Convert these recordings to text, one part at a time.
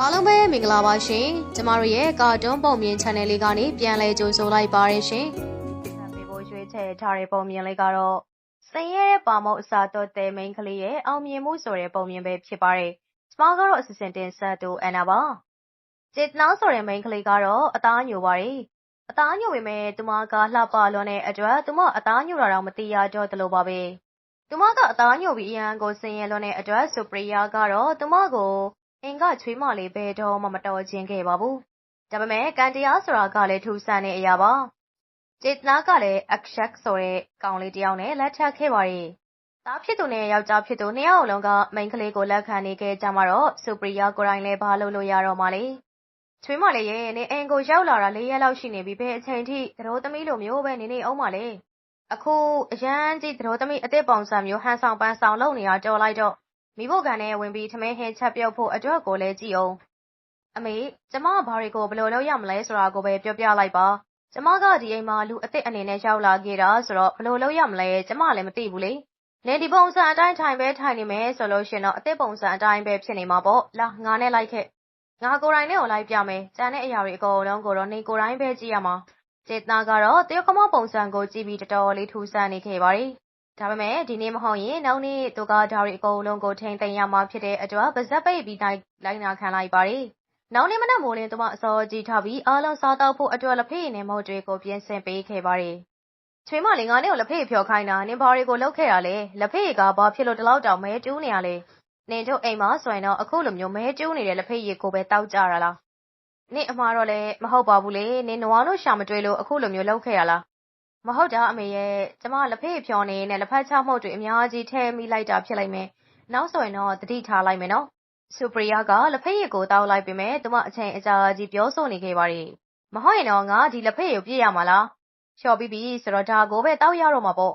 အားလုံးပဲမင်္ဂလာပါရှင်ကျမတို့ရဲ့ကာတွန်းပုံမြင် channel လေးကနေပြန်လဲကြိုဆိုလိုက်ပါရရှင်။ပေးဖို့ရွှေချဲထားတဲ့ပုံမြင်လေးကတော့စင်ရဲပါမောက်အစာတော့တဲ့မိန်းကလေးရဲ့အောင်မြင်မှုဆိုတဲ့ပုံမြင်ပဲဖြစ်ပါတယ်။ကျမကတော့အစီအစဉ်တင်ဆက်တူအန်နာပါ။ကျေတနာဆိုတဲ့မိန်းကလေးကတော့အသားညိုပါတယ်။အသားညိုပေမဲ့သူမကလှပလွန်တဲ့အတွက်သူမအသားညိုတာတော့မသိရတော့တလို့ပါပဲ။သူမကအသားညိုပြီးအရန်ကိုစင်ရဲလွန်တဲ့အတွက်ဆိုပရီယာကတော့သူမကို အင်ကချွေးမလေး ဘယ်တော့မှ မတော်ခြင်းခဲ့ပါဘူး။ဒါပေမဲ့ ကံတရားဆိုတာကလည်း ထူးဆန်းတဲ့အရာပါ။ကျေတနာကလည်းအက်ရှက်ဆိုတဲ့ ကောင်လေးတယောက်နဲ့ လက်ထပ်ခဲ့ပါရဲ့။သားဖြစ်သူနဲ့ ယောက်ျားဖြစ်သူ နှစ်ယောက်လုံးက မိန်းကလေးကို လက်ခံနေခဲ့ကြမှာတော့စူပရီယာကိုယ်တိုင်လည်း ဘာလုပ်လို့ရတော့မှလဲ။ချွေးမလေးရဲ့ နေအိမ်ကို ရောက်လာတာ၄ရက်လောက်ရှိနေပြီ ဘယ်အချိန်ထိ သတော်သမီးလိုမျိုးပဲ နေနေအောင်မလဲ။အခု အရန်ကြီး သတော်သမီးအစ်စ်ပုံစံမျိုး ဟန်ဆောင်ပန်းဆောင်လုပ်နေတာကြော်လိုက်တော့ မိဖို့ကန်နဲ့ဝင်ပြီး ထမင်းဟင်းချက်ပြုတ်ဖို့အတွက်ကိုလည်းကြည့်အောင်အမေ ကျမကဘာတွေကို ဘယ်လိုလုပ်ရမလဲဆိုတာကိုပဲ ပြောပြလိုက်ပါ ကျမက ဒီအိမ်မှာ လူအစ်စ်အနေနဲ့ ရောက်လာခဲ့တာဆိုတော့ ဘယ်လိုလုပ်ရမလဲ ကျမလည်း မသိဘူးလေနေဒီပုံစံအတိုင်း ထိုင်ပဲထိုင်နေမယ်ဆိုလို့ရှင်တော့အစ်စ်ပုံစံအတိုင်းပဲ ဖြစ်နေမှာပေါ့ လာ ငါနဲ့လိုက်ခဲ့ ငါကိုယ်တိုင်နဲ့ကိုလိုက်ပြမယ် ကျန်တဲ့အရာတွေအကုန်လုံးကိုတော့နေကိုယ်တိုင်ပဲ ကြည့်ရမှာစေတနာကတော့ တယောက်ကမပုံစံကိုကြည့်ပြီး တော်တော်လေး ထူးဆန်းနေခဲ့ပါတယ် ဒါပေမဲ့ ဒီနေ့မဟုတ်ရင် နောက်နေ့ သူက ဒါတွေအကုန်လုံးကို ထိမ့်သိမ်းရမှာဖြစ်တဲ့အတွက် ပါဇက်ပိတ်ပြီးတိုင်းလိုက်နာခံလိုက်ပါတယ်။နောက်နေ့မနက်မိုးလင်းသူမ အစောကြီးထားပြီး အားလုံးစားတော့ဖို့အတွက် လက်ဖေးနဲ့ မုတ်တွေကို ပြင်ဆင်ပေးခဲ့ပါတယ်။ချွေးမလေး ငါနဲ့ကို လက်ဖေးဖြော်ခိုင်းတာ နင်ဘာတွေကို လုပ်ခဲ့တာလဲ လက်ဖေးကဘာဖြစ်လို့တလောက်တောင် မဲတူးနေရလဲ နင်တို့အိမ်မှာဆိုရင်တော့ အခုလိုမျိုး မဲတူးနေတဲ့ လက်ဖေးရည်ကိုပဲတောက်ကြတာလား နင်အမှားတော့လည်းမဟုတ်ပါဘူးလေ နင်နွားတို့ရှာမတွေ့လို့ အခုလိုမျိုး လုပ်ခဲ့ရလား မဟုတ်တာအမေရဲ့ကျမလက်ဖေးဖြောနေနဲ့လက်ဖက်ချမှုတ်တွေအများကြီးထည့်မိလိုက်တာဖြစ်လိုက်မယ်နောက်ဆိုရင်တော့တတိထားလိုက်မယ်နော်စူပရီယာကလက်ဖက်ရည်ကိုတောက်လိုက်ပေမဲ့သူမအချိန်အကြာကြီးပြောဆိုနေခဲ့ပါတယ်မဟုတ်ရင်တော့ငါဒီလက်ဖက်ရည်ကိုပြည့်ရမှာလားလျှော်ပြီးပြီဆိုတော့ဒါကိုပဲတောက်ရတော့မှာပေါ့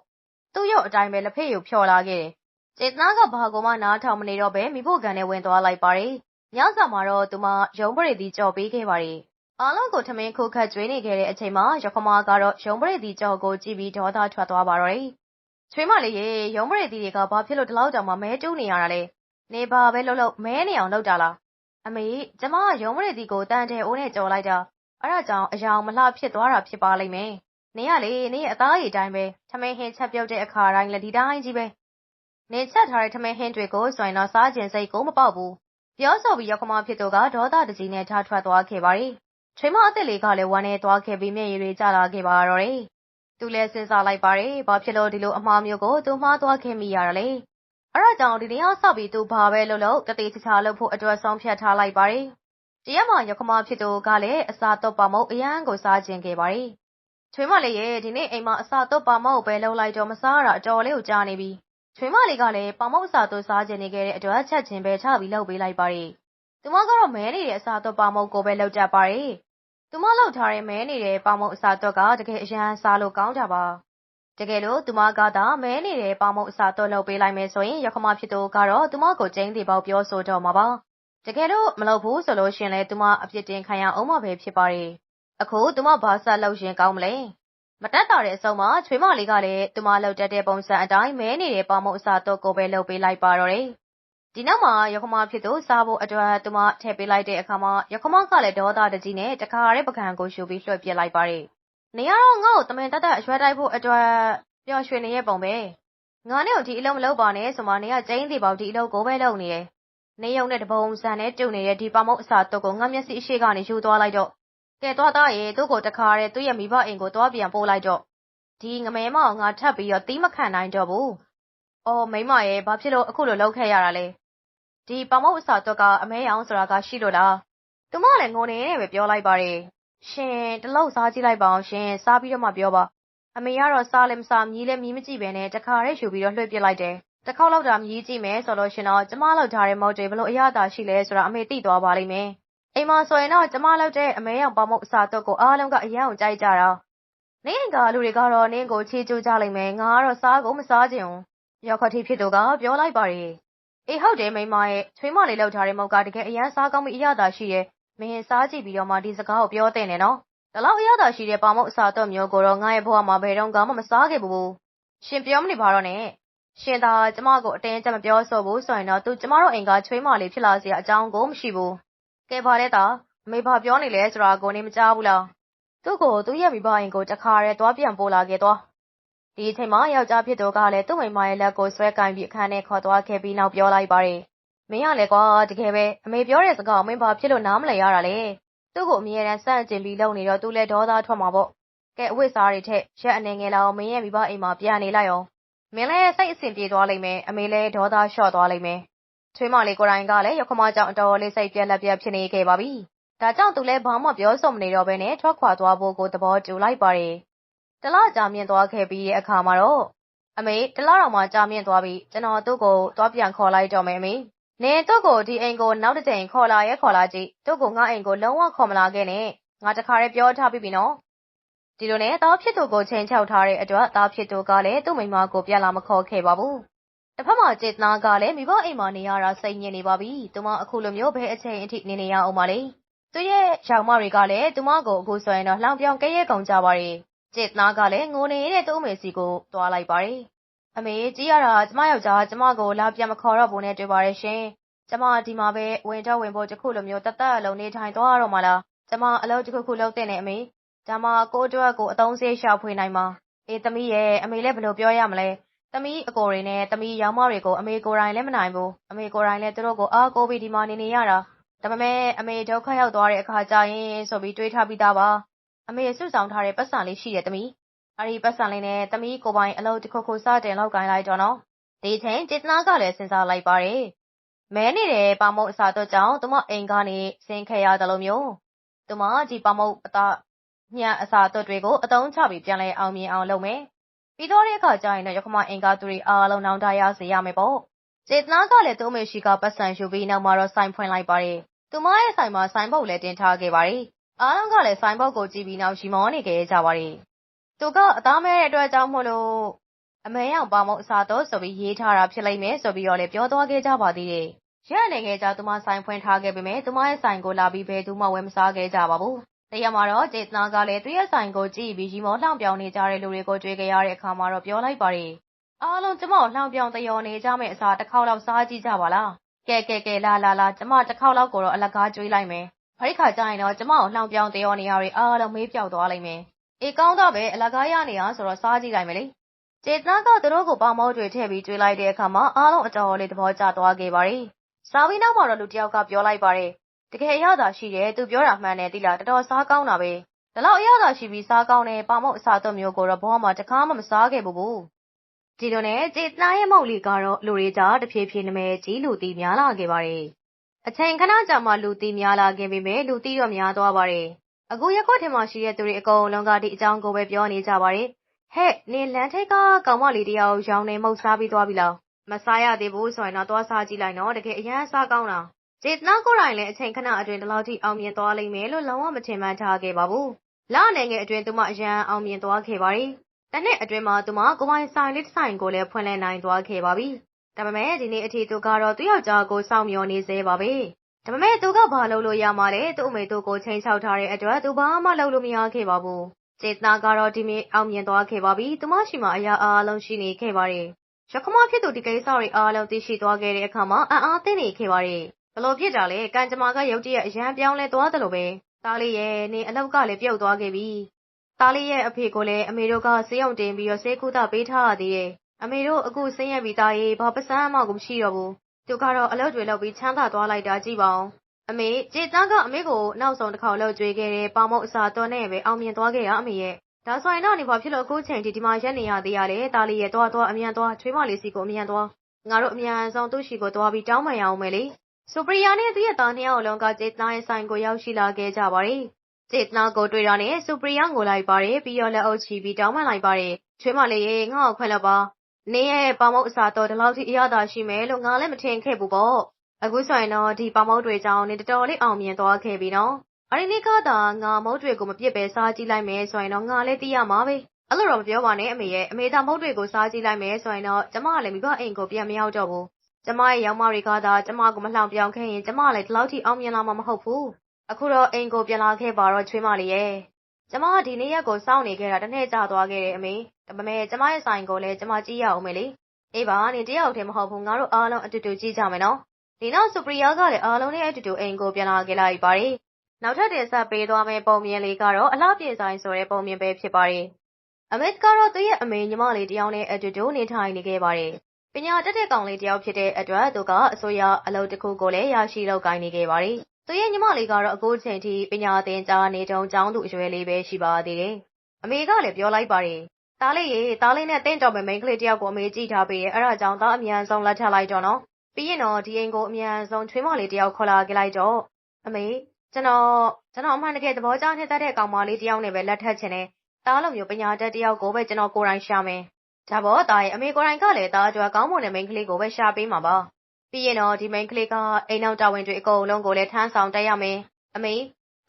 သူ့ရုပ်အတိုင်းပဲလက်ဖက်ရည်ကိုဖြော်လာခဲ့တယ်ကျေတနာကဘာကိုမှနားထောင်မနေတော့ပဲမိဖို့ကန်နဲ့ဝင်သွားလိုက်ပါတယ်ညစာမှာတော့သူမရုံးပရိသီကြော်ပေးခဲ့ပါတယ် အားလုံးကို ထမင်းခုတ်ခတ်ကျွေးနေခဲ့တဲ့အချိန်မှာရခမကတော့ ရုံပရိသီကြော်ကိုကြည့်ပြီး ဒေါသထွက်သွားပါတော့တယ်။ချွေးမလေးရေ ရုံပရိသီတွေက ဘာဖြစ်လို့ ဒီလောက်တောင်မှမဲတူးနေရတာလဲ။နေပါပဲလို့လို့မဲနေအောင်လုပ်တာလား။အမေ ကျမက ရုံပရိသီကိုတန်တဲ့အိုးနဲ့ကြော်လိုက်တာ။အဲ့ဒါကြောင့်အယောင်မလှဖြစ်သွားတာ ဖြစ်ပါလိမ့်မယ်။နေရလေနေရဲ့ အသားရည်တိုင်းပဲ ထမင်းဟင်းချက်ပြုတ်တဲ့အခါတိုင်းလည်း ဒီတိုင်းကြီးပဲ။နေချက်ထားတဲ့ ထမင်းဟင်းတွေကိုဆိုရင်တော့ စားခြင်းစိတ်ကို မပေါက်ဘူး။ပြောဆိုပြီးရခမဖြစ်သူက ဒေါသတကြီးနဲ့ထားထွက်သွားခဲ့ပါရီ။ ချွေးမအသက်လေးကလည်းဝမ်းနေသွားခဲ့ပြီးမျက်ရည်တွေကျလာခဲ့ပါတော့တယ်။သူလည်းစဉ်းစားလိုက်ပါတယ်။ဘာဖြစ်လို့ဒီလိုအမှားမျိုးကိုသူမှားသွားခဲ့မိရတာလဲ။အဲ့ဒါကြောင့်ဒီနေ့ဆောက်ပြီးသူဘာပဲလုပ်လို့တတိချာချာလုပ်ဖို့အတွက်ဆုံးဖြတ်ထားလိုက်ပါတယ်။တရက်မှရခမဖြစ်သူကလည်းအစာတော့ပါမုတ်အရန်ကိုစားခြင်းခဲ့ပါတယ်။ချွေးမလေးရဲ့ဒီနေ့အိမ်မှာအစာတော့ပါမုတ်ပဲလုပ်လိုက်တော့မစားတာအတော်လေးကိုကြားနေပြီ။ချွေးမလေးကလည်းပါမုတ်အစာတော့စားခြင်းနေခဲ့တဲ့အတွက်ချက်ချင်းပဲချပြီးလုပ်ပေးလိုက်ပါတယ်။သူမကတော့မဲနေတဲ့အစာတော့ပါမုတ်ကိုပဲလုပ်တတ်ပါတယ်။ သူမလောက်ထားတဲ့ မဲနေတဲ့ ပေါင်မုံအစာတော့ကတကယ်အရန်စားလို့ကောင်းကြပါ တကယ်လို့ သူမကသာ မဲနေတဲ့ ပေါင်မုံအစာတော့လုပ်ပေးလိုက်မယ်ဆိုရင်ရခမဖြစ်သူကတော့ သူမကို ကျင်းသေးပေါက် ပြောဆိုတော့မှာပါ တကယ်လို့ မလုပ်ဘူးဆိုလို့ရှင်လဲသူမ အပြစ်တင်ခံရအောင်မပဲ ဖြစ်ပါရဲ့အခု သူမ ဘာဆက်လုပ်ရင်ကောင်းမလဲ မတက်တာတဲ့အဆုံးမှာ ချွေးမလေးကလည်း သူမလှုပ်တတ်တဲ့ ပုံစံအတိုင်း မဲနေတဲ့ ပေါင်မုံအစာတော့ကိုပဲ လုပ်ပေးလိုက်ပါတော့တယ် ဒီနောက်မှာရခမဖြစ်သူစားဖို့အတွက် သူမထည့်ပေးလိုက်တဲ့အခါမှာရခမကလည်း ဒေါသတကြီးနဲ့ တခါရဲပကံကိုရှူပြီး လွှတ်ပြလိုက်ပါတယ်။နေရတော့ ငါ့ကို တမင်တက်တက် အရွယ်တိုက်ဖို့အတွက် ပျော်ရွှင်နေရဲ့ပုံပဲ။ငါနဲ့ကို ဒီအလုံးမလုပ်ပါနဲ့ဆိုမှနေကကျင်းသေးပေါဒီအလုံးကိုပဲ လုပ်နေတယ်။နေယုံနဲ့ တပုံစံနဲ့တူနေတဲ့ ဒီပမုတ်အစာတော့ကို ငါမျက်စိအရှိကနေ ယူသွားလိုက်တော့ ကဲသွားသားရဲ့သူ့ကို တခါရဲသူ့ရဲ့မိဘအိမ်ကို သွားပြန်ပို့လိုက်တော့ ဒီငမဲမောင်ငါထပ်ပြီးတော့တီးမခံနိုင်တော့ဘူး။အော် မိမရဲ့ဘာဖြစ်လို့ အခုလို လုပ်ခဲ့ရတာလဲ ဒီပေါင်မုတ်အစာတော့ကအမဲရောင်ဆိုတာကရှိလို့လားသူမလည်းငိုနေနဲ့ပဲပြောလိုက်ပါတယ်ရှင်တလောက်စားကြည့်လိုက်ပါအောင်ရှင်စားပြီးတော့မှပြောပါအမေကတော့စားလည်းမစားမြည်လည်းမြည်မကြည့်ပဲနဲ့တခါတည်းယူပြီးတော့လွှဲပစ်လိုက်တယ်တစ်ခေါက်လောက်တာမြည်ကြည့်မယ်ဆိုလို့ရှင်တော့ကျမလောက်ထားတဲ့မုတ်တွေဘလို့အရသာရှိလဲဆိုတာအမေသိသွားပါလိမ့်မယ်အိမ်မှာဆိုရင်တော့ကျမလောက်တဲ့အမဲရောင်ပေါင်မုတ်အစာတော့ကိုအားလုံးကအရန်ကိုကြိုက်ကြတာနင်းကလူတွေကတော့နင်းကိုချေကျူးကြလိမ့်မယ်ငါကတော့စားကိုမစားခြင်းရောက်ခတိဖြစ်သူကပြောလိုက်ပါတယ် အေးဟုတ်တယ်မိမရဲ့ချွေးမလေးလောက်ထားတဲ့မုတ်ကတကယ်အရန်စားကောင်းပြီးအရသာရှိရဲ့မင်းစားကြည့်ပြီးတော့မှဒီစကားကိုပြောတဲ့နဲ့နော်ဒါလောက်အရသာရှိတဲ့ပေါင်မုတ်အစာတော့မျိုးကိုတော့ငါရဲ့ဘဝမှာဘယ်တော့မှမစားခဲ့ဘူးရှင်ပြောမနေပါတော့နဲ့ရှင်သာကျမကိုအတင်းကြပ်မပြောဆိုဘူးဆိုရင်တော့သူကျမတို့အိမ်ကချွေးမလေးဖြစ်လာစရာအကြောင်းကိုမရှိဘူးကဲပါလဲတာအမေဘာပြောနေလဲဆိုတာကိုနေမကြားဘူးလားသူ့ကိုသူ့ရဲ့မိဘအိမ်ကိုတခါရဲသွားပြန်ပို့လာခဲ့သွား ဒီအချိန်မှာ ယောက်ျားဖြစ်သူကလည်း သူ့မိမရဲ့လက်ကို ဆွဲကင်ပြီး အခန်းထဲ ခေါ်သွားခဲ့ပြီးနောက် ပြောလိုက်ပါတယ် မင်းကလည်းကွာ တကယ်ပဲ အမေပြောတဲ့စကားမင်းဘာဖြစ်လို့ နားမလည်ရတာလဲ သူ့ကို အမြဲတမ်းစန့်ကျင်ပြီး လုံနေတော့ သူလည်း ဒေါသထွက်မှာပေါ့ ကဲ အဝတ်စားတွေထက်ရက်အနေငယ်လောက် မင်းရဲ့မိဘအိမ်မှာ ပြန်နေလိုက်အောင်မင်းလည်း စိတ်အဆင်ပြေသွားလိမ့်မယ် အမေလည်း ဒေါသလျှော့သွားလိမ့်မယ် ချွေးမလေးကိုယ်တိုင်ကလည်းရခမကြောင့် အတော်လေး စိတ်ပြက်လက်ပြက် ဖြစ်နေခဲ့ပါပြီ ဒါကြောင့် သူလည်း ဘာမှ ပြောဆိုမနေတော့ဘဲနဲ့ ထွက်ခွာသွားဖို့ကို သဘောတူလိုက်ပါတယ် တလားကြာမြင့်သွားခဲ့ပြီးတဲ့အခါမှာတော့ အမေ တလားတော်မှ ကြာမြင့်သွားပြီ ကျွန်တော် သူ့ကို သွားပြန်ခေါ်လိုက်တော့မယ် အမေ နင်တို့ကို ဒီအိမ်ကို နောက်တစ်ကြိမ် ခေါ်လာရဲ ခေါ်လာကြည့်တို့ကို ငါအိမ်ကို လုံးဝ ခေါ်မလာခဲ့နဲ့ ငါတခါတည်း ပြောထားပြီးပြီနော် ဒီလိုနဲ့ သားဖြစ်သူကိုချိန်ချောက်ထားတဲ့အတွက် သားဖြစ်သူကလည်း သူ့မိမကို ပြန်လာမခေါ်ခဲ့ပါဘူးတစ်ဖက်မှာចេတနာကလည်း မိဘအိမ်မှာနေရတာ စိတ်ညစ်နေပါပြီ သူမ အခုလိုမျိုး ဘယ်အချိန်အထိ နေနေရအောင်ပါလဲ သူရဲ့ရောင်မတွေကလည်း သူမကို အခုဆိုရင်တော့ လှောင်ပြောင် ကဲရဲကုန်ကြပါတယ် ចេတနာကလည်းငိုနေတဲ့သူ့အမေစီကိုသွားလိုက်ပါတယ်အမေကြီးရတာကျမယောက်ျားကျမကိုလာပြန်မခေါ်တော့ဘူးနဲ့တွေ့ပါရဲ့ရှင်ကျမဒီမှာပဲဝင်တော့ဝင်ဖို့တခုလိုမျိုးတသက်အလုံးနေထိုင်သွားရတော့မှလားကျမအလုပ်တစ်ခုခုလုပ်တဲ့နဲ့အမေဒါမှကိုအတွက်ကိုအသုံးစရိတ်ရှာဖွေနိုင်မှာအေးသမီးရဲ့အမေလည်းဘယ်လိုပြောရမလဲသမီးအကိုတွေနဲ့သမီးရောင်မတွေကိုအမေကိုယ်တိုင်လည်းမနိုင်ဘူးအမေကိုယ်တိုင်လည်းသူတို့ကိုအားကိုးပြီးဒီမှာနေနေရတာဒါပေမဲ့အမေဒုက္ခရောက်သွားတဲ့အခါကျရင်ဆိုပြီးတွေးထားပြီးသားပါ အမေစုဆောင်ထားတဲ့ပတ်စံလေးရှိတယ်သမီး အဲဒီပတ်စံလေးနဲ့ သမီးကိုပိုင်အလုပ် တစ်ခုခု စတင်လောက်ကိုင်းလိုက်တော့နော် ဒီချိန်จิตနာကလည်း စဉ်းစားလိုက်ပါတယ်မဲနေတဲ့ ပါမုတ်အစာတော့ကြောင့် သူမအိမ်ကနေ ဆင်းခဲ့ရတယ်လို့မျိုး သူမ ဒီပါမုတ်အတာညအစာတော့တွေကိုအတုံးချပြီး ပြန်လဲအောင်မြင်အောင်လုပ်မယ် ပြီးတော့တဲ့အခါကျရင်တော့ရခမအင်္ဂါသူတွေအားလုံး နောင်တရစေရမယ်ပေါ့စေတနာကလည်း သူ့မေရှိကပတ်စံယူပြီး နောက်မှာတော့ ဆိုင်ဖွင့်လိုက်ပါတယ် သူမရဲ့ဆိုင်မှာ ဆိုင်ဘုတ်လည်း တင်ထားခဲ့ပါတယ် အားလုံးကလည်းဆိုင်ဘုတ်ကိုကြည့်ပြီးနောက်ရီမောနေခဲ့ကြပါတယ်သူကအသားမဲတဲ့အတွက်ကြောင့်မို့လို့အမေရောင်ပါမုတ်အစားတော့ဆိုပြီးရေးထားတာဖြစ်လိမ့်မယ်ဆိုပြီးတော့လည်းပြောသွားခဲ့ကြပါသေးတယ်ရက်နေခဲ့ကြသူမဆိုင်ဖွင့်ထားခဲ့ပေမဲ့သူမရဲ့ဆိုင်ကိုလာပြီးဘယ်သူမှဝယ်မစားခဲ့ကြပါဘူးတရက်မှာတော့ကျေတနာကလည်းသူ့ရဲ့ဆိုင်ကိုကြည့်ပြီးရီမောလှောင်ပြောင်နေကြတဲ့လူတွေကိုတွေ့ကြရတဲ့အခါမှာတော့ပြောလိုက်ပါတယ်အားလုံးကျမကိုလှောင်ပြောင်တယောနေကြမယ့်အစားတစ်ခေါက်လောက်စားကြည့်ကြပါလားကဲကဲကဲလာလာလာကျမတစ်ခေါက်လောက်ကိုတော့အလကားကျွေးလိုက်မယ် ဖရိခါကျရင်တော့ကျမကိုလှောင်ပြောင်တယောနေရတွေအားလုံးမေးပြောက်သွားလိမ့်မယ်အေးကောင်းတော့ပဲအလကားရနေရဆိုတော့စားကြည့်လိုက်မယ်လေကျေတနာကသူတို့ကိုပေါမောတွေထည့်ပြီးကျွေးလိုက်တဲ့အခါမှာအားလုံးအတော်လေးသဘောကျသွားခဲ့ပါတယ်စားပြီးနောက်မှာတော့လူတယောက်ကပြောလိုက်ပါတယ်တကယ်အရသာရှိတယ်သူပြောတာမှန်တယ်တိလားတော်တော်စားကောင်းတာပဲဒါလောက်အရသာရှိပြီးစားကောင်းတဲ့ပါမုတ်အစာသွမျိုးကိုတော့ဘဝမှာတခါမှမစားခဲ့ဘူးဘူးဒီလိုနဲ့ကျေတနာရဲ့မုတ်လီကတော့လူတွေကြားတဖြည်းဖြည်းနမဲကြီးလူတီများလာခဲ့ပါတယ် အချိန်ခဏကြာမှလူတီများလာခဲ့ပေမဲ့လူတီတော့များသွားပါတယ်အခုရက်ခွက်ထင်မှရှိတဲ့သူတွေအကုန်လုံးကဒီအကြောင်းကိုပဲပြောနေကြပါတယ်ဟဲ့နင်လန်ထိတ်ကကောင်မလေးတယောက်ရောင်းနေမှုတ်စားပြီးသွားပြီလားမစားရသေးဘူးဆိုရင်တော့သွားစားကြည့်လိုက်နော်တကယ်အရန်စားကောင်းတာကျေတနာကိုယ်တိုင်လည်းအချိန်ခဏအတွင်းဒီလောက်ထိအောင်မြင်သွားလိမ့်မယ်လို့လုံးဝမထင်မှန်းထားခဲ့ပါဘူး။လအနေငယ်အတွင်းသူမအရန်အောင်မြင်သွားခဲ့ပါတယ်။တစ်နှစ်အတွင်းမှာသူမကိုပိုင်ဆိုင်လေးတစ်ဆိုင်ကိုလည်းဖွင့်လှစ်နိုင်သွားခဲ့ပါပြီ။ ဒါပေမဲ့ဒီနေ့အထိသူကတော့သူ့ယောက်ျားကိုစောင့်မျှော်နေသေးပါပဲ။ဒါပေမဲ့သူကဘာလုပ်လို့ရမှာလဲသူ့အမေတို့ကိုချိန်ချောက်ထားတဲ့အတွက်သူဘာမှလုပ်လို့မရခဲ့ပါဘူး။ကျေတနာကတော့ဒီနေ့အောင်မြင်သွားခဲ့ပါပြီ။သူမရှိမှအရာအားလုံးရှိနေခဲ့ပါတယ်။ရခမဖြစ်သူဒီကိစ္စတွေအားလုံးသိရှိသွားခဲ့တဲ့အခါမှာအံ့အားသင့်နေခဲ့ပါတယ်ဘလို့ဖြစ်တာလဲကံကြမ္မာကရုတ်တရက်အရန်ပြောင်းလဲသွားတယ်လို့ပဲသားလေးရဲ့နေအလောက်ကလည်းပြုတ်သွားခဲ့ပြီသားလေးရဲ့အဖေကိုလည်းအမေတို့ကဆေးရုံတင်ပြီးတော့ဆေးကုသပေးထားရသေးတယ် အမေတို့အခုဆင်းရဲပြီးသားရေးဘာပစမ်းမှကိုမရှိတော့ဘူးသူကတော့အလုပ်တွေလုပ်ပြီးချမ်းသာသွားလိုက်တာကြည့်ပါဦးအမေကြေသားကအမေကိုနောက်ဆုံးတစ်ခေါက်လှုပ်ကြွေးခဲ့တဲ့ပေါမောက်အစာတော်နဲ့ပဲအောင်မြင်သွားခဲ့တာအမေရဲ့ဒါဆိုရင်တော့နေဘာဖြစ်လို့အခုချိန်ထိဒီမှာရက်နေရသေးရလဲတားလေးရဲ့သွားသွားအမြန်သွားချွေးမလေးစီကိုအမြန်သွားငါတို့အမြန်ဆုံးသူ့ရှိကိုသွားပြီးတောင်းပန်ရအောင်မယ်လေဆိုပရီယာနဲ့သူ့ရဲ့သားနှစ်ယောက်လုံးကကျေတနာရဲ့ဆိုင်ကိုရောက်ရှိလာခဲ့ကြပါတယ်။ကျေတနာကိုတွေ့တာနဲ့ဆိုပရီယာငိုလိုက်ပါတယ်ပြီးတော့လက်အုပ်ချီပြီးတောင်းပန်လိုက်ပါတယ်။ချွေးမလေးရေငါ့ကိုခွင့်လွှတ်ပါ။ နင်းရဲ့ပေါမုတ်အစာတော့ဒီလောက်ထိအရသာရှိမယ်လို့ငါလည်းမထင်ခဲ့ဘူးပေါ့။အခုဆိုရင်တော့ဒီပေါမုတ်တွေကြောင့်နေတော်တော်လေးအောင်မြင်သွားခဲ့ပြီနော်။အဲ့ဒီနေ့ကသာငါမုတ်တွေကိုမပြစ်ပဲစားကြည့်လိုက်မယ်ဆိုရင်တော့ငါလည်းသိရမှာပဲ။အဲ့လိုတော့မပြောပါနဲ့အမေရဲ့အမေသာမုတ်တွေကိုစားကြည့်လိုက်မယ်ဆိုရင်တော့ကျမကလည်းမိဘအိမ်ကိုပြန်မရောက်တော့ဘူးကျမရဲ့ရောင်မတွေကသာကျမကိုမလှောင်ပြောင်ခဲ့ရင်ကျမလည်းဒီလောက်ထိအောင်မြင်လာမှာမဟုတ်ဘူး။အခုတော့အိမ်ကိုပြန်လာခဲ့ပါတော့ချွေးမလေးရဲ့။ကျမကဒီနေ့ရက်ကိုစောင့်နေခဲ့တာတစ်နှစ်ကြာသွားခဲ့တယ်အမေ။ ဒါပေမဲ့ကျမရဲ့ဆိုင်ကိုလည်းကျမကြည့်ရအောင်မယ်လေ။အေးပါနင်တယောက်တည်းမဟုတ်ဘူးငါတို့အားလုံးအတူတူကြည့်ကြမယ်နော်ဒီနောက်စပရီယာကလည်းအားလုံးနဲ့အတူတူအိမ်ကိုပြန်လာခဲ့လိုက်ပါတယ်။နောက်ထပ်တင်ဆက်ပေးသွားမယ့်ပုံမြင်လေးကတော့အလှပြင်ဆိုင်ဆိုတဲ့ပုံမြင်ပဲဖြစ်ပါတယ်။အမစ်ကတော့သူ့ရဲ့အမေညီမလေးတယောက်နဲ့အတူတူနေထိုင်နေခဲ့ပါတယ်။ပညာတတ်တဲ့ကောင်လေးတယောက်ဖြစ်တဲ့အတွက်သူကအစိုးရအလုပ်တစ်ခုကိုလည်းရရှိလုပ်ကိုင်နေခဲ့ပါတယ်။သူရဲ့ညီမလေးကတော့အခုချိန်ထိပညာသင်ကြားနေတုန်းကျောင်းသူအရွယ်လေးပဲရှိပါသေးတယ်။အမေကလည်းပြောလိုက်ပါတယ်။ သားလေးရေသားလေးနဲ့တင့်တော်မဲ့မိန်းကလေးတယောက်ကိုအမေကြည့်ထားပေးရဲ့အဲ့ဒါကြောင့်သားအမြန်ဆုံးလက်ထပ်လိုက်တော့နော်။ပြီးရင်တော့ဒီအိမ်ကိုအမြန်ဆုံးချွေးမလေးတယောက်ခေါ်လာခဲ့လိုက်တော့အမေကျွန်တော်ကျွန်တော်အမှန်တကယ်သဘောကျနေတတ်တဲ့ကောင်မလေးတယောက်နဲ့ပဲလက်ထပ်ချင်တယ်။သားလိုမျိုးပညာတတ်တယောက်ကိုပဲကျွန်တော်ကိုယ်တိုင်ရှာမယ်။ဒါပေါ့သားရဲ့အမေကိုယ်တိုင်ကလည်းသားအတွက်ကောင်းမွန်တဲ့မိန်းကလေးကိုပဲရှာပေးမှာပါ။ပြီးရင်တော့ဒီမိန်းကလေးကအိမ်နောက်တာဝန်တွေအကုန်လုံးကိုလည်းထမ်းဆောင်တက်ရမယ်။အမေ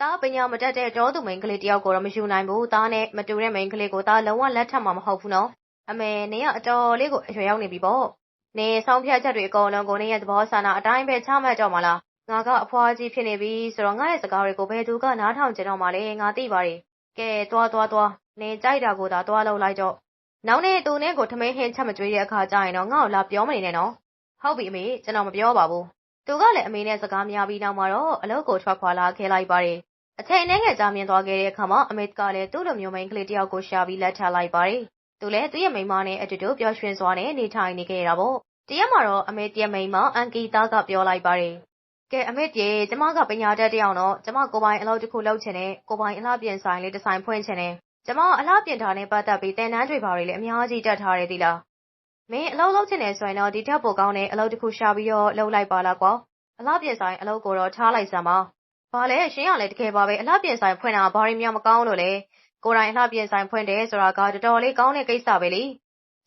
သားပညာမတတ်တဲ့ တောသူမိန်းကလေးတယောက်ကိုတော့ မယူနိုင်ဘူး။သားနဲ့မတူတဲ့ မိန်းကလေးကို သားလုံးဝ လက်ထပ်မှာ မဟုတ်ဘူးနော်။အမေ နင်က အတော်လေးကို အရွယ်ရောက်နေပြီပေါ့။နင်ဆောင်ဖြတ်ချက်တွေ အကုန်လုံးကို နင်ရဲ့ သဘောဆန္ဒအတိုင်းပဲ ချမှတ်တော့မှာလား။ငါက အဖွားကြီးဖြစ်နေပြီဆိုတော့ ငါရဲ့စကားတွေကို ဘယ်သူက နားထောင်ကြတော့မှလဲ ငါသိပါတယ်။ကဲ သွားသွားသွား နင်ကြိုက်တာကိုသာ သွားလုပ်လိုက်တော့။နောက်နေ့ သူနဲ့ကို ထမင်းဟင်းချက်မကြွေးတဲ့အခါကျရင်တော့ ငါ့ကိုလာပြောမနေနဲ့နော်။ဟုတ်ပြီအမေ ကျွန်တော်မပြောပါဘူး။သူကလည်း အမေနဲ့ စကားများပြီးနောက်မှာတော့ အလုပ်ကို ထွက်ခွာလာခဲ့လိုက်ပါတယ်။ အချိန်နဲ့ငယ်ကြာမြင်သွားခဲ့တဲ့အခါမှာအမေကလည်းသူ့လိုမျိုးမိန်းကလေးတယောက်ကိုရှာပြီးလက်ထပ်လိုက်ပါတယ်။သူလည်းသူ့ရဲ့မိန်းမနဲ့အတူတူပျော်ရွှင်စွာနဲ့နေထိုင်နေခဲ့တာပေါ့။တရက်မှာတော့အမေတရဲ့မိန်းမအန်ကီတာကပြောလိုက်ပါတယ်။ကဲအမေပြေကျမကပညာတတ်တယောက်တော့ကျမကိုပိုင်အလုပ်တစ်ခုလုပ်ချင်တယ်ကိုပိုင်အလှပြင်ဆိုင်လေးတစ်ဆိုင်ဖွင့်ချင်တယ်ကျမအလှပြင်ထားနဲ့ပတ်သက်ပြီးတင်နန်းတွေဘာတွေလည်းအများကြီးတက်ထားတယ်သီလားမင်းအလုပ်လုပ်ချင်တယ်ဆိုရင်တော့ဒီထက်ပိုကောင်းတဲ့အလုပ်တစ်ခုရှာပြီးတော့လုပ်လိုက်ပါလားကွာအလှပြင်ဆိုင်အလုပ်ကိုတော့ထားလိုက်စမ်းပါ ဘာလဲရှင်းရလဲတကယ်ပါပဲအလှပြင်ဆိုင်ဖွင့်တာဘာတွေများမကောင်းလို့လဲကိုယ်တိုင်အလှပြင်ဆိုင်ဖွင့်တယ်ဆိုတာကတော်တော်လေးကောင်းတဲ့ကိစ္စပဲလေ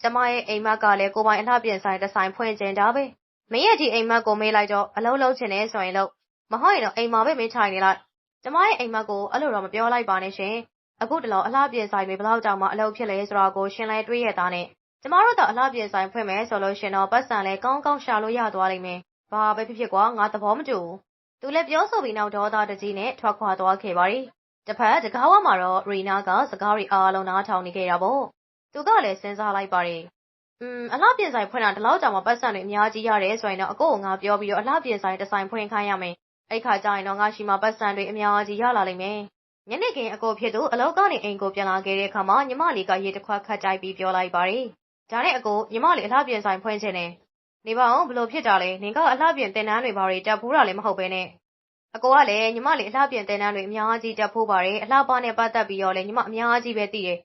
ကျမရဲ့အိမ်မက်ကလည်းကိုပိုင်အလှပြင်ဆိုင်တစ်ဆိုင်ဖွင့်ချင်တာပဲမင်းရဲ့ဒီအိမ်မက်ကိုမေးလိုက်တော့အလုပ်လုပ်ချင်တယ်ဆိုရင်လုပ်မဟုတ်ရင်တော့အိမ်မှာပဲမင်းထိုင်နေလိုက်ကျမရဲ့အိမ်မက်ကိုအဲ့လိုတော့မပြောလိုက်ပါနဲ့ရှင်အခုတလောအလှပြင်ဆိုင်တွေဘလောက်တောင်မှအလုပ်ဖြစ်လဲဆိုတာကိုရှင်လဲတွေးရတာနဲ့ကျမတို့တော့အလှပြင်ဆိုင်ဖွင့်မယ်ဆိုလို့ရှင်တော့ပတ်စံလဲကောင်းကောင်းရှာလို့ရသွားလိမ့်မယ်ဘာပဲဖြစ်ဖြစ်ကွာငါသဘောမတူဘူး သူလည်းပြောဆိုပြီးနောက်ဒေါသတကြီးနဲ့ထွက်ခွာသွားခဲ့ပါရီတစ်ဖက်တကားဝမှာတော့ရီနာကစကားရီအားလုံးနားထောင်နေခဲ့တာပေါ့သူကလည်းစဉ်းစားလိုက်ပါရီอืมအလှပြင်ဆိုင်ဖွင့်တာဒီလောက်တောင်မှပတ်စံတွေအများကြီးရတယ်ဆိုရင်တော့အကိုကငါပြောပြီးတော့အလှပြင်ဆိုင်တစ်ဆိုင်ဖွင့်ခိုင်းရမယ်အဲ့ခါကျရင်တော့ငါရှိမှပတ်စံတွေအများကြီးရလာလိမ့်မယ်ညနေခင်းအကိုဖြစ်သူအလောက်ကနေအိမ်ကိုပြန်လာခဲ့တဲ့အခါမှာညီမလေးကရေတစ်ခွက်ခတ်တိုက်ပြီးပြောလိုက်ပါတယ်ဒါနဲ့အကိုညီမလေးအလှပြင်ဆိုင်ဖွင့်ချင်တယ် နေပါအောင်ဘလို့ဖြစ်တာလဲနင်ကအလှပြင်တင်တန်းတွေဘာတွေတက်ဖိုးတာလည်းမဟုတ်ပဲနဲ့အကိုကလည်းညီမလေးအလှပြင်တင်တန်းတွေအများကြီးတက်ဖိုးပါတယ်အလှပနဲ့ပတ်သက်ပြီးတော့လည်းညီမအများကြီးပဲသိတယ်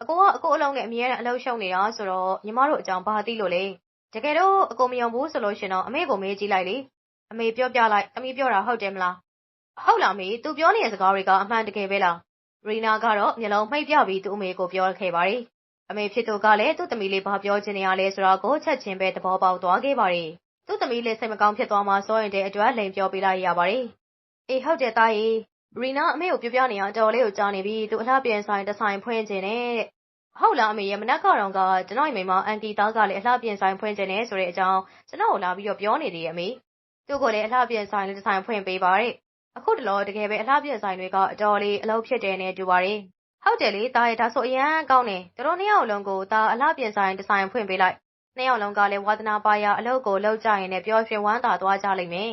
အကိုကအကိုအလုံးနဲ့အမြဲတမ်းအလုပ်ရှုပ်နေတာဆိုတော့ညီမတို့အကြောင်းဘာသိလို့လဲတကယ်တော့အကိုမယုံဘူးဆိုလို့ရှင်တော့အမေကိုမေးကြည့်လိုက်လေအမေပြောပြလိုက်အမေပြောတာဟုတ်တယ်မလားဟုတ်လားမေသူပြောနေတဲ့စကားတွေကအမှန်တကယ်ပဲလားရီနာကတော့မျက်လုံးမှိတ်ပြပြီးသူ့အမေကိုပြောခဲ့ပါတယ် အမေဖြစ်သူကလည်းသူ့သမီးလေးဘာပြောချင်နေရလဲဆိုတာကိုချက်ချင်းပဲသဘောပေါက်သွားခဲ့ပါတယ်သူ့သမီးလေးစိတ်မကောင်းဖြစ်သွားမှစိုးရင်တဲ့အတွက်လိန်ပြောပြလိုက်ရပါတယ်အေးဟုတ်တယ်သားကြီးရီနာအမေကိုပြောပြနေအောင်တော်လေးကိုကြားနေပြီးသူအလှပြင်ဆိုင်တစ်ဆိုင်ဖွင့်ခြင်းနဲ့ဟုတ်လားအမေရဲ့မနက်ကတော့ကကျွန်တော်မိမအန်ကီသားကလည်းအလှပြင်ဆိုင်ဖွင့်ခြင်းနဲ့ဆိုတဲ့အကြောင်းကျွန်တော်ကိုလာပြီးတော့ပြောနေသေးရဲ့အမေသူ့ကိုလည်းအလှပြင်ဆိုင်လေးတစ်ဆိုင်ဖွင့်ပေးပါတဲ့အခုတလောတကယ်ပဲအလှပြင်ဆိုင်တွေကအတော်လေးအလုပ်ဖြစ်တယ်နဲ့တူပါတယ် ဟုတ်တယ်လေတားရဲ့ဒါဆိုအရန်ကောင်းတယ်တို့နှစ်ယောက်လုံးကိုဒါအလှပြင်ဆိုင်တစ်ဆိုင်ဖွင့်ပေးလိုက်နှစ်ယောက်လုံးကလည်းဝါသနာပါရအလုပ်ကိုလုပ်ကြရင်လည်းပျော်ရွှင်ဝမ်းသာသွားကြလိမ့်မယ်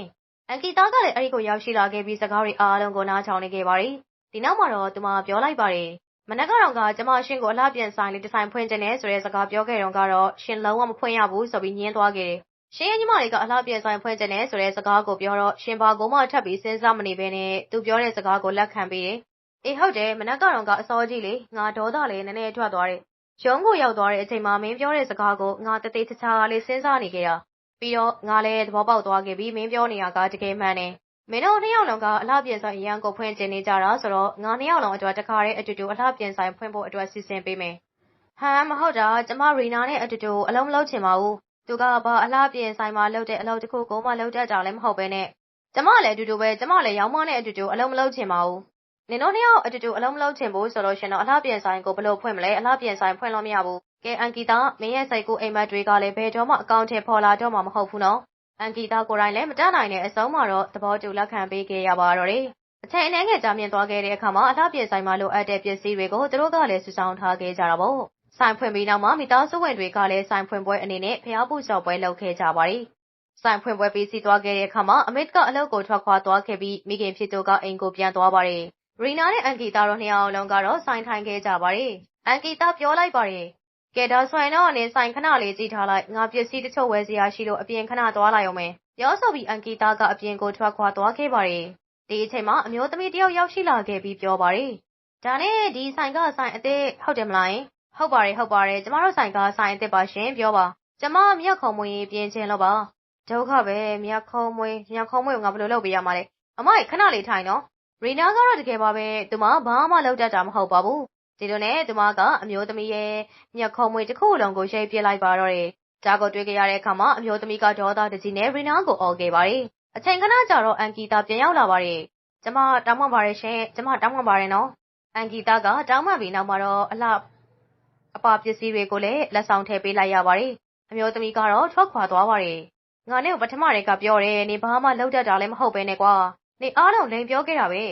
အန်ကီသားကလည်းအဲ့ဒီကိုရောက်ရှိလာခဲ့ပြီးစကားတွေအားလုံးကိုနားချောင်နေခဲ့ပါတယ်ဒီနောက်မှာတော့သူမပြောလိုက်ပါတယ်မနက်ကတော့ကကျမရှင်ကိုအလှပြင်ဆိုင်လေးတစ်ဆိုင်ဖွင့်ခြင်းနဲ့ဆိုတဲ့စကားပြောခဲ့တော့ကတော့ရှင်လုံးဝမဖွင့်ရဘူးဆိုပြီးညင်းသွားခဲ့တယ်ရှင်ရဲ့ညီမလေးကအလှပြင်ဆိုင်ဖွင့်ခြင်းနဲ့ဆိုတဲ့စကားကိုပြောတော့ရှင်ဘာကိုမှထပ်ပြီးစဉ်းစားမနေဘဲနဲ့သူပြောတဲ့စကားကိုလက်ခံပေးတယ် အေးဟုတ်တယ်မနက်ကတော့ကအစောကြီးလေငါဒေါသလေးနည်းနည်းထွက်သွားတယ်ရုံးကိုရောက်သွားတဲ့အချိန်မှာမင်းပြောတဲ့စကားကိုငါတသေးတခြားလေးစဉ်းစားနေခဲ့တာပြီးတော့ငါလည်းသဘောပေါက်သွားခဲ့ပြီးမင်းပြောနေတာကတကယ်မှန်တယ်မင်းတို့နှစ်ယောက်လုံးကအလှပြင်ဆိုင်အရန်ကိုဖွင့်ကျင်နေကြတာဆိုတော့ငါနှစ်ယောက်လုံးအတွက်တခါတည်းအတူတူအလှပြင်ဆိုင်ဖွင့်ဖို့အတွက်စီစဉ်ပေးမယ်ဟမ်မဟုတ်တာကျမရီနာနဲ့အတူတူအလုံးမလုံးချင်ပါဘူးသူကဘာအလှပြင်ဆိုင်မှာလုပ်တဲ့အလုပ်တစ်ခုကိုမှလုပ်တတ်တာလည်းမဟုတ်ပဲနဲ့ကျမလည်းအတူတူပဲကျမလည်းရောင်းမနဲ့အတူတူအလုံးမလုံးချင်ပါဘူး နင်တို့နှစ်ယောက်အတူတူအလုံးမလုံးချင်ဘူးဆိုလို့ရှင်တော့အလှပြင်ဆိုင်ကိုဘယ်လိုဖွင့်မလဲအလှပြင်ဆိုင်ဖွင့်လို့မရဘူးကဲအန်ကီတာမင်းရဲ့စိတ်ကူးအိမ်မက်တွေကလည်းဘယ်တော့မှအကောင့်ထဲပေါ်လာတော့မှမဟုတ်ဘူးနော်အန်ကီတာကိုယ်တိုင်လည်းမတတ်နိုင်တဲ့အဆုံးမှာတော့သဘောတူလက်ခံပေးခဲ့ရပါတော့တယ်အချိန်အနည်းငယ်ကြာမြင့်သွားခဲ့တဲ့အခါမှာအလှပြင်ဆိုင်မှာလိုအပ်တဲ့ပစ္စည်းတွေကိုသူတို့ကလည်းစုဆောင်းထားခဲ့ကြတာပေါ့ဆိုင်ဖွင့်ပြီးနောက်မှာမိသားစုဝင်တွေကလည်းဆိုင်ဖွင့်ပွဲအနေနဲ့ဖျားပူဇော်ပွဲလုပ်ခဲ့ကြပါတယ်ဆိုင်ဖွင့်ပွဲပြီးစီးသွားခဲ့တဲ့အခါမှာအမေကအလုပ်ကိုထွက်ခွာသွားခဲ့ပြီးမိခင်ဖြစ်သူကအိမ်ကိုပြန်သွားပါတယ်။ ရီနာနဲ့အန်ကီတာတို့နှစ်ယောက်လုံးကတော့ဆိုင်ထိုင်ခဲ့ကြပါတယ်။အန်ကီတာပြောလိုက်ပါတယ်။ကဲဒါဆိုရင်တော့အနေဆိုင်ခဏလေးကြည့်ထားလိုက်ငါပစ္စည်းတချို့ဝယ်စရာရှိလို့အပြင်ခဏသွားလိုက်အောင်မယ်။ပြောဆိုပြီးအန်ကီတာကအပြင်ကိုထွက်ခွာသွားခဲ့ပါတယ်။ဒီအချိန်မှာအမျိုးသမီးတယောက်ရောက်ရှိလာခဲ့ပြီးပြောပါတယ်။ဒါနဲ့ဒီဆိုင်ကဆိုင်အစ်စ်ဟုတ်တယ်မလား။ဟုတ်ပါတယ်ဟုတ်ပါတယ်ကျမတို့ဆိုင်ကဆိုင်အစ်စ်ပါရှင်ပြောပါ။ကျမမြောက်ခုံမွေပြင်ချင်လို့ပါဒုက္ခပဲမြက်ခုံးမွေးမြက်ခုံးမွေးကိုငါဘယ်လိုလုပ်ပေးရမှာလဲအမကြီးခဏလေးထိုင်နော် ရီနာကတော့တကယ်ပါပဲသူမဘာမှလုပ်တတ်တာမဟုတ်ပါဘူးဒီလိုနဲ့သူမကအမျိုးသမီးရဲ့မြက်ခုံးမွေးတစ်ခုလုံးကိုရိပ်ပြစ်လိုက်ပါတော့တယ်ဒါကိုတွေ့ကြရတဲ့အခါမှာအမျိုးသမီးကဒေါသတကြီးနဲ့ရီနာကိုအော်ခဲ့ပါတယ်အချိန်ခဏကြာတော့အန်ကီတာပြန်ရောက်လာပါတယ်ကျမတောင်းပန်ပါတယ်ရှင်ကျမတောင်းပန်ပါတယ်နော်အန်ကီတာကတောင်းပန်ပြီးနောက်မှာတော့အလှအပပစ္စည်းတွေကိုလည်းလက်ဆောင်ထည့်ပေးလိုက်ရပါတယ်အမျိုးသမီးကတော့ထွက်ခွာသွားပါတယ်ငါနဲ့ကိုပထမတည်းကပြောတယ်နေဘာမှလောက်တတ်တာလည်းမဟုတ်ပဲနဲ့ကွာ နေအားလုံးလိန်ပြောခဲ့တာပဲ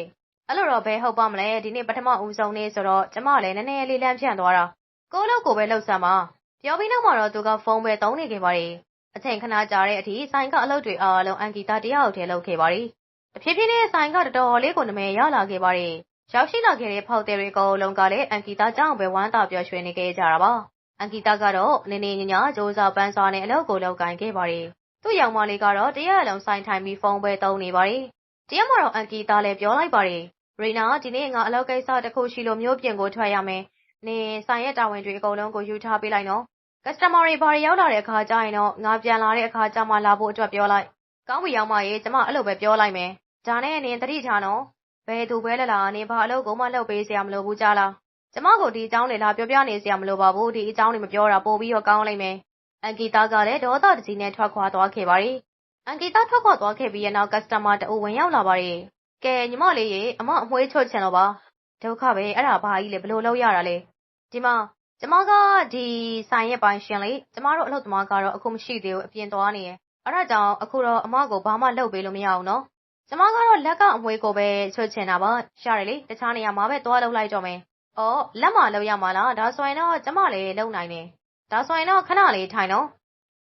အဲ့လိုတော့ဘယ်ဟုတ်ပါမလဲဒီနေ့ပထမဦးဆုံးနေ့ဆိုတော့ကျမလည်းနည်းနည်းလေးလန့်ဖြန့်သွားတာကိုလို့ကိုပဲလှုပ်ဆမ်းပါပြောပြီးနောက်မှာတော့သူကဖုန်းပဲတုံးနေခဲ့ပါတယ်အချိန်ခဏကြာတဲ့အထိဆိုင်ကအလုပ်တွေအားလုံးအန်ကီတာတယောက်တည်းလုပ်ခဲ့ပါတယ်တဖြည်းဖြည်းနဲ့ဆိုင်ကတော်တော်လေးကိုနမဲရလာခဲ့ပါတယ်ရောက်ရှိလာခဲ့တဲ့ဖောက်တယ်တွေအကုန်လုံးကလည်းအန်ကီတာကြောင့်ပဲဝမ်းသာပျော်ရွှင်နေခဲ့ကြတာပါအန်ကီတာကတော့နင်းနေညညာစူးစမ်းပန်းစွာနဲ့အလုပ်ကိုလုပ်ကိုင်ခဲ့ပါတယ်သူ့ယောင်မလေးကတော့တရက်လုံးဆိုင်ထိုင်ပြီးဖုန်းပဲသုံးနေပါတယ်။ တရက်မှာတော့အန်ကီသားလည်းပြောလိုက်ပါတယ်။ရီနာဒီနေ့ငါအလုပ်ကိစ္စတစ်ခုရှိလို့မြို့ပြင်ကိုထွက်ရမယ်။နင်ဆိုင်ရဲ့တာဝန်တွေအကုန်လုံးကိုယူထားပေးလိုက်နော်။ customer တွေဘာတွေရောက်လာတဲ့အခါကျရင်တော့ငါပြန်လာတဲ့အခါကျမှလာဖို့အတွက်ပြောလိုက်။ကောင်းပြီရောက်မရေးကျမအဲ့လိုပဲပြောလိုက်မယ်။ဒါနဲ့နင်တတိထားနော်။ဘယ်သူပဲလဲလားနင်ဘာအလုပ်ကိုမှလုပ်ပေးစရာမလိုဘူးကြားလား။ကျမကိုဒီအကြောင်းတွေလာပြောပြနေစရာမလိုပါဘူးဒီအကြောင်းတွေမပြောတာပို့ပြီးတော့ကောင်းလိုက်မယ်အန်ကီတာကလည်းဒေါသတကြီးနဲ့ထွက်ခွာသွားခဲ့ပါတယ်။ အန်ကီတာထွက်ခွာသွားခဲ့ပြီးတဲ့နောက်ကစတမာတအူဝင်ရောက်လာပါတယ်။ကဲ ညီမလေးရေ အမ အမွှေးချွတ်ချင်တော့ပါ။ဒုက္ခပဲ အဲ့ဒါဘာကြီးလဲဘလို့လောက်ရတာလဲ။ဒီမှာ ကျမက ဒီဆိုင်ရဲ့ပိုင်ရှင်လေ ကျမတို့ အလုပ်သမားကတော့ အခုမရှိသေးဘူး အပြင်သွားနေရယ်။အဲ့ဒါကြောင့် အခုတော့ အမကို ဘာမှလုပ်ပေးလို့ မရအောင်နော်။ကျမကတော့ လက်က အမွှေးကိုပဲ ချွတ်ချင်တာပါ။ရှားတယ်လေ တခြားနေရာမှာပဲ သွားလုပ်လိုက်တော့မယ်။အော် လက်မှာလုပ်ရမှာလား ဒါဆိုရင်တော့ ကျမလည်း လုပ်နိုင်တယ် ဒါဆိုရင်တော့ ခဏလေးထိုင်နော်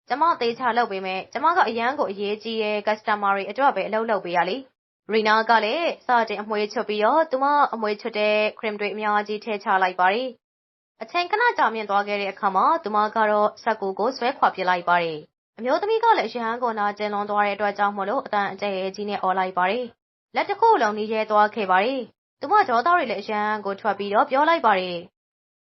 ကျမသေးချလုပ်ပေးမယ်ကျမကအရန်ကိုအရေးကြီးရဲ့ customer တွေအတွက်ပဲအလုပ်လုပ်ပေးရလေရီနာကလည်းစတင်အမွှေးချွတ်ပြီးတော့သူမအမွှေးချွတ်တဲ့ cream တွေအများကြီးထည့်ချလိုက်ပါတယ်အချိန်ခဏကြာမြင့်သွားခဲ့တဲ့အခါမှာသူမကတော့ဆက်ကူကိုဆွဲခွာပြလိုက်ပါတယ်အမျိုးသမီးကလည်းရဟန်းကိုနာကျင်လွန်သွားတဲ့အတွက်ကြောင့်မို့လို့အတန်အကျဲကြီးနဲ့អော်လိုက်ပါတယ်လက်တစ်ခုလုံးနေရဲသွားခဲ့ပါတယ်သူမကြောသားတွေလည်းအရန်ကိုထွက်ပြီးတော့ပြောလိုက်ပါတယ်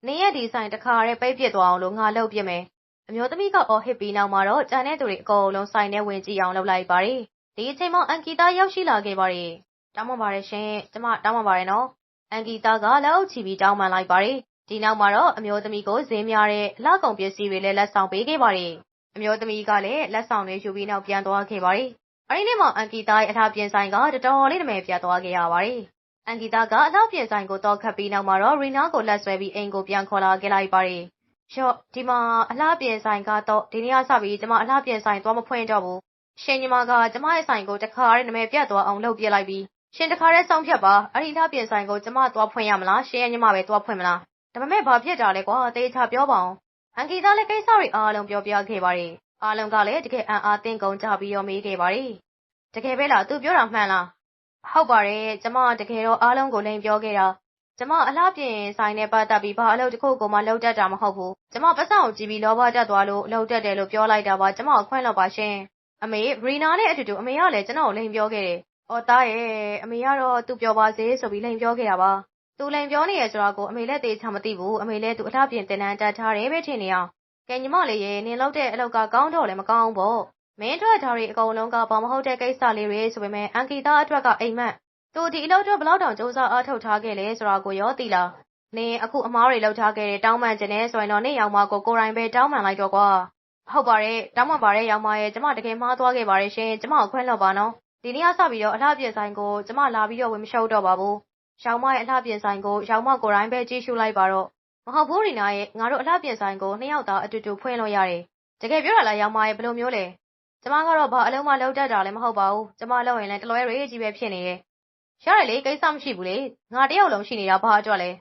နင်းရဲ့ဒီဆိုင်တခါရဲပိတ်ပစ်သွားအောင်လို့ငါလုပ်ပြမယ် အမျိုးသမီးကအော်ဟစ်ပြီးနောက်မှာတော့ကြံတဲ့သူတွေအကုန်လုံးဆိုင်ထဲဝင်ကြည့်အောင်လုပ်လိုက်ပါတယ်ဒီအချိန်မှာအန်ကီတာရောက်ရှိလာခဲ့ပါတယ်တောင်းပန်ပါတယ်ရှင်ကျမတောင်းပန်ပါတယ်နော်အန်ကီတာကလက်အုပ်ချပြီးတောင်းပန်လိုက်ပါတယ်ဒီနောက်မှာတော့အမျိုးသမီးကိုဈေးများတဲ့လှကုန်ပစ္စည်းတွေလည်းလက်ဆောင်ပေးခဲ့ပါတယ်အမျိုးသမီးကလည်းလက်ဆောင်တွေယူပြီးနောက်ပြန်သွားခဲ့ပါတယ်အဲဒီနေ့မှာအန်ကီတာရဲ့အထာပြင်ဆိုင်ကတော်တော်လေးနမဲပြတ်သွားခဲ့ရပါတယ်အန်ဂီတာကအနောက်ပြင်ဆိုင်ကိုတော့ခတ်ပြီးနောက်မှာတော့ရီနာကိုလက်ဆွဲပြီးအိမ်ကိုပြန်ခေါ်လာခဲ့လိုက်ပါတယ်။ ရော့ဒီမှာအလှပြင်ဆိုင်ကတော့ဒီနေ့ကစပြီးကျမအလှပြင်ဆိုင်သွားမဖွင့်တော့ဘူး။ရှင်ညီမကကျမရဲ့ဆိုင်ကိုတခါရဲနမဲပြတ်သွားအောင်လုပ်ပြလိုက်ပြီးရှင်တခါရဲဆုံးဖြတ်ပါအဲ့ဒီလှပြင်ဆိုင်ကိုကျမသွားဖွင့်ရမလားရှင်ရဲ့ညီမပဲသွားဖွင့်မလားဒါပေမဲ့ဘာဖြစ်တာလဲကွာတေးချပြောပါအောင်အန်ဂီတာလည်းကိစ္စတွေအားလုံးပြောပြခဲ့ပါတယ်အားလုံးကလည်းတကယ်အံ့အားသင့်ကုန်ကြပြီးတော့မေးခဲ့ပါတယ်တကယ်ပဲလားသူပြောတာမှန်လားဟုတ်ပါတယ်ကျမတကယ်တော့အားလုံးကိုလိန်ပြောခဲ့တာ ကျမအလှပြင်ဆိုင်နဲ့ပတ်သက်ပြီးဘာအလုပ်တစ်ခုကိုမှလုပ်တတ်တာမဟုတ်ဘူးကျမပတ်စံကိုကြည့်ပြီးလောဘတက်သွားလို့လုပ်တတ်တယ်လို့ပြောလိုက်တာပါကျမအခွင့်လောက်ပါရှင်အမေရီနာနဲ့အတူတူအမေကလည်းကျွန်တော်ကိုလိန်ပြောခဲ့တယ်အော်သားရဲ့အမေကတော့သူပြောပါစေဆိုပြီးလိန်ပြောခဲ့တာပါသူလိန်ပြောနေရဆိုတာကိုအမေလည်းသေချာမသိဘူးအမေလည်းသူအလှပြင်တင်တန်းတက်ထားတယ်ပဲထင်နေအောင်ကဲညီမလေးရဲ့နင်လုပ်တဲ့အလုပ်ကကောင်းတော့လည်းမကောင်းဘူးပေါ့မင်းတို့ဓာရီအကုန်လုံးကဘာမဟုတ်တဲ့ကိစ္စလေးတွေဆိုပေမဲ့အန်ကီတာအတွက်ကအိမ်မက် သူဒီအလုပ်တော့ဘလောက်တောင်စူးစမ်းအားထုတ်ထားခဲ့လဲဆိုတာကိုရောသိလားနင်အခုအမားတွေလောက်ထားခဲ့တဲ့တောင်းပန်ခြင်းနဲ့ဆိုရင်တော့နင့်ရောင်မကိုကိုရိုင်းပဲတောင်းပန်လိုက်တော့ကွာဟုတ်ပါတယ်တောင်းပန်ပါတယ်ရောင်မရဲ့ကျမတကယ်မှားသွားခဲ့ပါတယ်ရှင်ကျမကိုခွင့်လွှတ်ပါနော်ဒီနေ့ကစပြီးတော့အလှပြင်ဆိုင်ကိုကျမလာပြီးတော့ဝင်မရှုပ်တော့ပါဘူးရောင်မရဲ့အလှပြင်ဆိုင်ကိုရောင်မကိုရိုင်းပဲကြည့်ရှုလိုက်ပါတော့မဟုတ်ဘူးရီနာရဲ့ငါတို့အလှပြင်ဆိုင်ကိုနှစ်ယောက်သားအတူတူဖွင့်လို့ရတယ်တကယ်ပြောရလားရောင်မရဲ့ဘယ်လိုမျိုးလဲကျမကတော့ဘာအလုံးမလုပ်တတ်တာလည်းမဟုတ်ပါဘူးကျမလုပ်ရင်လည်းတလွဲတွေကြီးပဲဖြစ်နေတယ် ရတယ်လေကိစ္စမရှိဘူးလေငါတယောက်လုံးရှိနေတာဘာအတွက်လဲ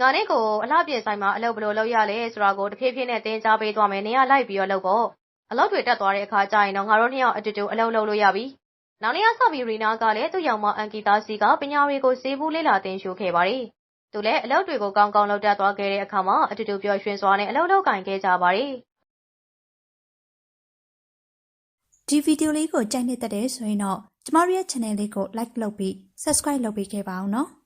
ငါနဲ့ကိုအလှပြင်ဆိုင်မှာအလုပ်ဘယ်လိုလုပ်ရလဲဆိုတာကိုတဖြည်းဖြည်းနဲ့သင်ကြားပေးသွားမယ်နေရလိုက်ပြီးတော့လုပ်ပေါ့အလုပ်တွေတက်သွားတဲ့အခါကျရင်တော့ငါတို့နှစ်ယောက်အတူတူအလုပ်လုပ်လို့ရပြီ။နောက်နေ့ကစပြီးရီနာကလည်းသူ့ယောင်မအန်ကီတာစီကပညာတွေကိုစေဘူးလေးလာသင်ယူခဲ့ပါတယ်။သူလည်းအလုပ်တွေကိုကောင်းကောင်းလုပ်တတ်သွားခဲ့တဲ့အခါမှာအတူတူပျော်ရွှင်စွာနဲ့အလုပ်လုပ်ကင်ခဲ့ကြပါတယ်။ ဒီဗီဒီယိုလေးကိုကြိုက်နေတဲ့တဲ့ဆိုရင်တော့ကျမတို့ရဲ့ channel လေးကို like လုပ်ပြီး subscribe လုပ်ပေးခဲ့ပါအောင်နော်။